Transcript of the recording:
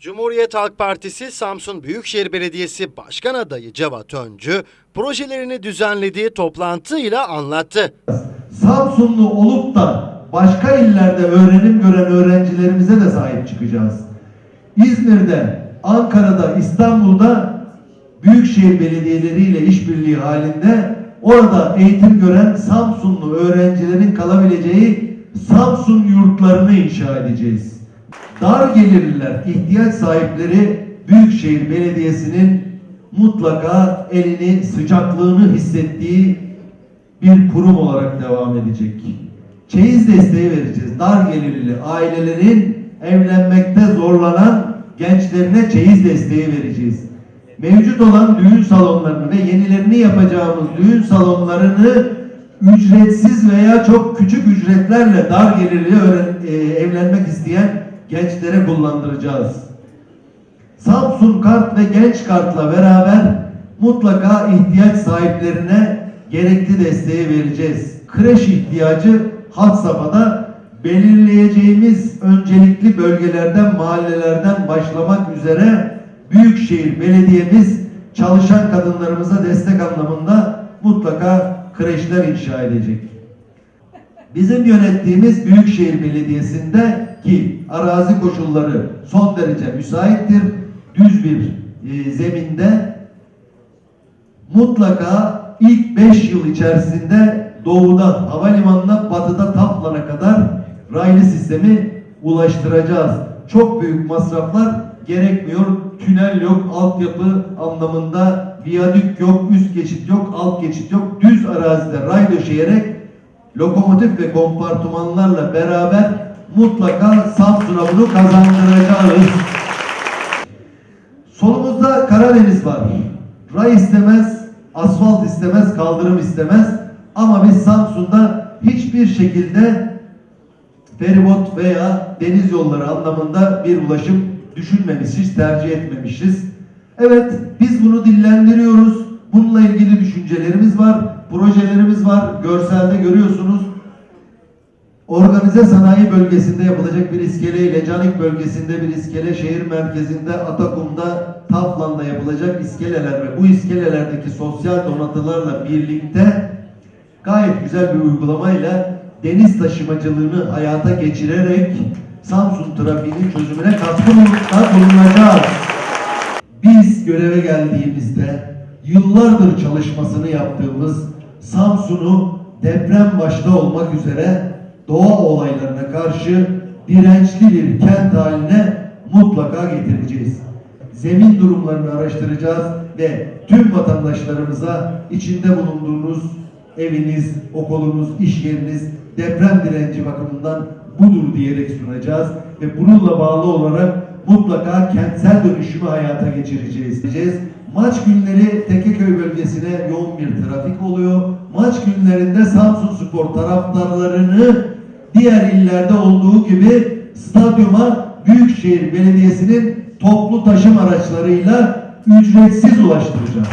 Cumhuriyet Halk Partisi Samsun Büyükşehir Belediyesi Başkan Adayı Cevat Öncü projelerini düzenlediği toplantıyla anlattı. Samsunlu olup da başka illerde öğrenim gören öğrencilerimize de sahip çıkacağız. İzmir'de, Ankara'da, İstanbul'da büyükşehir belediyeleriyle işbirliği halinde orada eğitim gören Samsunlu öğrencilerin kalabileceği Samsun yurtlarını inşa edeceğiz. Dar gelirliler, ihtiyaç sahipleri Büyükşehir Belediyesi'nin mutlaka elini, sıcaklığını hissettiği bir kurum olarak devam edecek. Çeyiz desteği vereceğiz. Dar gelirli ailelerin evlenmekte zorlanan gençlerine çeyiz desteği vereceğiz. Mevcut olan düğün salonlarını ve yenilerini yapacağımız düğün salonlarını ücretsiz veya çok küçük ücretlerle dar gelirli e, evlenmek isteyen gençlere kullandıracağız. Samsun Kart ve Genç Kart'la beraber mutlaka ihtiyaç sahiplerine gerekli desteği vereceğiz. Kreş ihtiyacı had safhada belirleyeceğimiz öncelikli bölgelerden, mahallelerden başlamak üzere Büyükşehir Belediyemiz çalışan kadınlarımıza destek anlamında mutlaka kreşler inşa edecek. Bizim yönettiğimiz Büyükşehir Belediyesi'nde ki arazi koşulları son derece müsaittir. Düz bir e, zeminde mutlaka ilk 5 yıl içerisinde doğuda havalimanına batıda Taplan'a kadar raylı sistemi ulaştıracağız. Çok büyük masraflar gerekmiyor. Tünel yok, altyapı anlamında viyadük yok, üst geçit yok, alt geçit yok. Düz arazide ray döşeyerek lokomotif ve kompartımanlarla beraber mutlaka Samsun'a bunu kazandıracağız. Solumuzda Karadeniz var. Ray istemez, asfalt istemez, kaldırım istemez. Ama biz Samsun'da hiçbir şekilde feribot veya deniz yolları anlamında bir ulaşım düşünmemişiz, tercih etmemişiz. Evet, biz bunu dillendiriyoruz. Bununla ilgili düşüncelerimiz var, projelerimiz var. Görselde görüyorsunuz. Organize sanayi bölgesinde yapılacak bir iskele ile Canik bölgesinde bir iskele, şehir merkezinde, Atakum'da, Taflan'da yapılacak iskeleler ve bu iskelelerdeki sosyal donatılarla birlikte gayet güzel bir uygulamayla deniz taşımacılığını hayata geçirerek Samsun trafiğinin çözümüne katkıda bulunacağız. Biz göreve geldiğimizde yıllardır çalışmasını yaptığımız Samsun'u deprem başta olmak üzere doğa olaylarına karşı dirençli bir kent haline mutlaka getireceğiz. Zemin durumlarını araştıracağız ve tüm vatandaşlarımıza içinde bulunduğunuz eviniz, okulunuz, iş yeriniz deprem direnci bakımından budur diyerek sunacağız ve bununla bağlı olarak mutlaka kentsel dönüşümü hayata geçireceğiz. Diyeceğiz. Maç günleri Tekeköy bölgesine yoğun bir trafik oluyor. Maç günlerinde Samsun Spor taraftarlarını diğer illerde olduğu gibi stadyuma Büyükşehir Belediyesi'nin toplu taşım araçlarıyla ücretsiz ulaştıracağız.